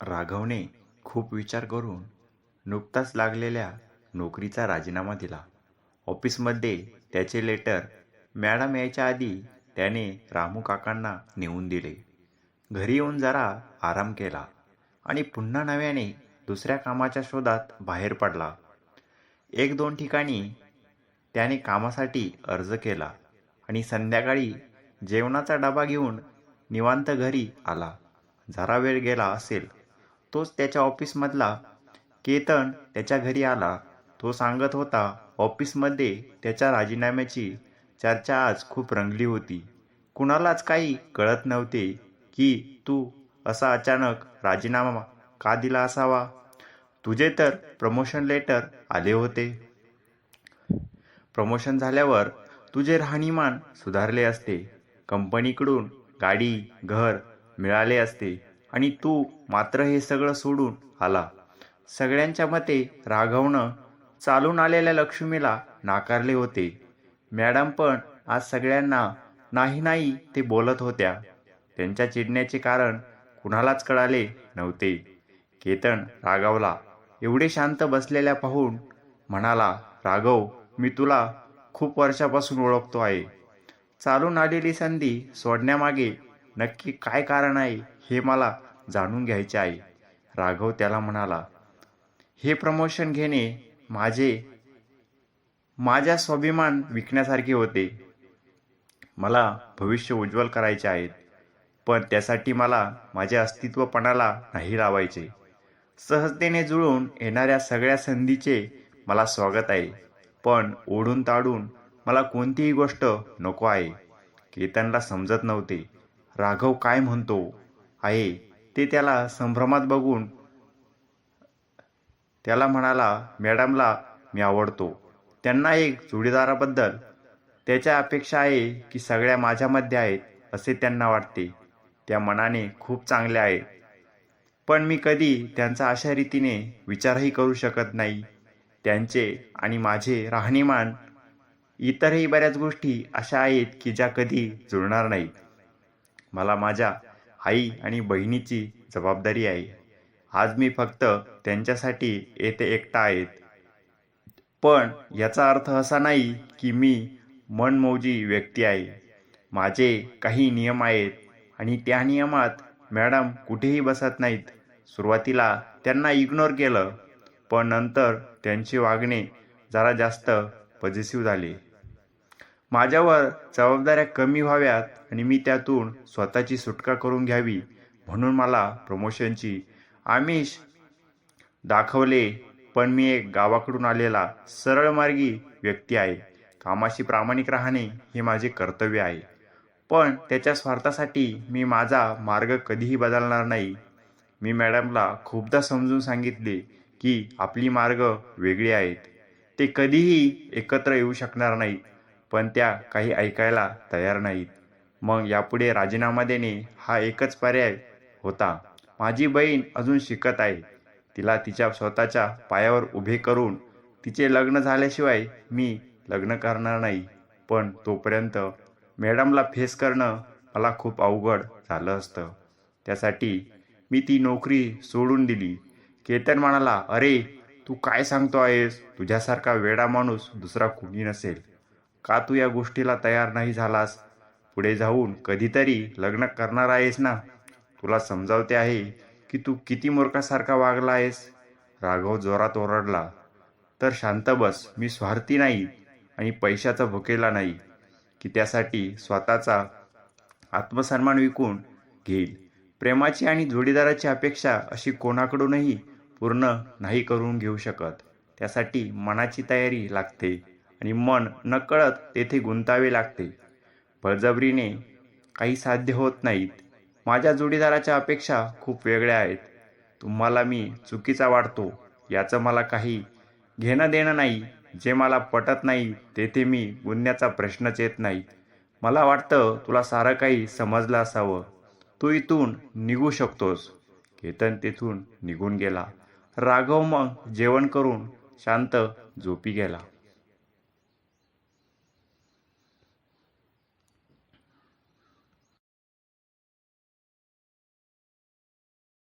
राघवने खूप विचार करून नुकताच लागलेल्या नोकरीचा राजीनामा दिला. ऑफिसमध्ये त्याचे लेटर मॅडम यायच्या आधी त्याने रामू काकांना नेऊन दिले. घरी येऊन जरा आराम केला आणि पुन्हा नव्याने दुसऱ्या कामाच्या शोधात बाहेर पडला. एक दोन ठिकाणी त्याने कामासाठी अर्ज केला आणि संध्याकाळी जेवणाचा डबा घेऊन निवांत घरी आला. जरा वेळ गेला असेल तोच त्याच्या ऑफिसमधला केतन त्याच्या घरी आला. तो सांगत होता ऑफिसमध्ये त्याच्या राजीनाम्याची चर्चा आज खूप रंगली होती. कुणालाच काही कळत नव्हते की तू असा अचानक राजीनामा का दिला असावा. तुझे तर प्रमोशन लेटर आले होते. प्रमोशन झाल्यावर तुझे राहणीमान सुधारले असते. कंपनीकडून गाडी, घर मिळाले असते आणि तू मात्र हे सगळं सोडून आला. सगळ्यांच्या मते राघवनं चालून आलेल्या लक्ष्मीला नाकारले होते. मॅडम पण आज सगळ्यांना नाही नाही ते बोलत होत्या. त्यांच्या चिडण्याचे कारण कुणालाच कळाले नव्हते. केतन राघवला एवढे शांत बसलेल्या पाहून म्हणाला राघव मी तुला खूप वर्षापासून ओळखतो आहे. चालून आलेली संधी सोडण्यामागे नक्की काय कारण आहे हे मला जाणून घ्यायचे आहे. राघव त्याला म्हणाला हे प्रमोशन घेणे माझे माझ्या स्वाभिमान विकण्यासारखे होते. मला भविष्य उज्ज्वल करायचे आहेत. पण त्यासाठी मला माझ्या अस्तित्वपणाला नाही लावायचे. सहजतेने जुळून येणाऱ्या सगळ्या संधीचे मला स्वागत आहे. पण ओढून ताडून मला कोणतीही गोष्ट नको आहे. केतनला समजत नव्हते राघव काय म्हणतो आहे ते त्याला संभ्रमात बघून त्याला म्हणाला मॅडमला मी आवडतो. त्यांना एक जोडीदाराबद्दल त्याच्या अपेक्षा आहे की सगळ्या माझ्यामध्ये आहेत असे त्यांना वाटते. त्या मनाने खूप चांगल्या आहेत. पण मी कधी त्यांचा अशा रीतीने विचारही करू शकत नाही. त्यांचे आणि माझे राहणीमान इतरही बऱ्याच गोष्टी अशा आहेत की ज्या कधी जुळणार नाहीत. मला माझ्या आई आणि बहिणीची जबाबदारी आहे. आज मी फक्त त्यांच्यासाठी येथे एकटा आहेत. पण याचा अर्थ असा नाही की मी मनमौजी व्यक्ती आहे. माझे काही नियम आहेत आणि त्या नियमात मॅडम कुठेही बसत नाहीत. सुरुवातीला त्यांना इग्नोर केलं पण नंतर त्यांचे वागणे जरा जास्त पॉझिटिव्ह झाले. माझ्यावर जबाबदाऱ्या कमी व्हाव्यात आणि मी त्यातून स्वतःची सुटका करून घ्यावी म्हणून मला प्रमोशनची आमिष दाखवले पण मी एक गावाकडून आलेला सरळमार्गी व्यक्ती आहे. कामाशी प्रामाणिक राहणे हे माझे कर्तव्य आहे. पण त्याच्या स्वार्थासाठी मी माझा मार्ग कधीही बदलणार नाही. मी मॅडमला खूपदा समजून सांगितले की आपली मार्ग वेगळी आहेत. ते कधीही एकत्र येऊ शकणार नाहीत. पण त्या काही ऐकायला तयार नाहीत. मग यापुढे राजीनामा देणे हा एकच पर्याय होता. माझी बहीण अजून शिकत आहे. तिला तिच्या स्वतःच्या पायावर उभे करून तिचे लग्न झाल्याशिवाय मी लग्न करणार नाही. पण तोपर्यंत मॅडमला फेस करणं मला खूप अवघड झालं असतं. त्यासाठी मी ती नोकरी सोडून दिली. केतन म्हणाला अरे तू काय सांगतो आहेस? तुझ्यासारखा वेडा माणूस दुसरा कुणी नसेल. का तू या गोष्टीला तयार नाही झालास? पुढे जाऊन कधीतरी लग्न करणार आहेस ना? तुला समजावते आहे की तू किती मूर्खासारखा वागला आहेस. राघव जोरात ओरडला तर शांत बस. मी स्वार्थी नाही आणि पैशाचा भुकेला नाही की त्यासाठी स्वतःचा आत्मसन्मान विकून घेईल. प्रेमाची आणि जोडीदाराची अपेक्षा अशी कोणाकडूनही पूर्ण नाही करून घेऊ शकत. त्यासाठी मनाची तयारी लागते आणि मन नकळत तेथे गुंतावे लागते. बळजबरीने काही साध्य होत नाहीत. माझ्या जोडीदाराच्या अपेक्षा खूप वेगळ्या आहेत. तुम्हाला मी चुकीचा वाटतो याचं मला काही घेणं देणं नाही. जे मला पटत नाही तेथे मी गुंतण्याचा प्रश्नच येत नाही. मला वाटतं तुला सारं काही समजलं असावं. तू इथून निघू शकतोस. केतन तेथून निघून गेला. राघव मग जेवण करून शांत झोपी गेला.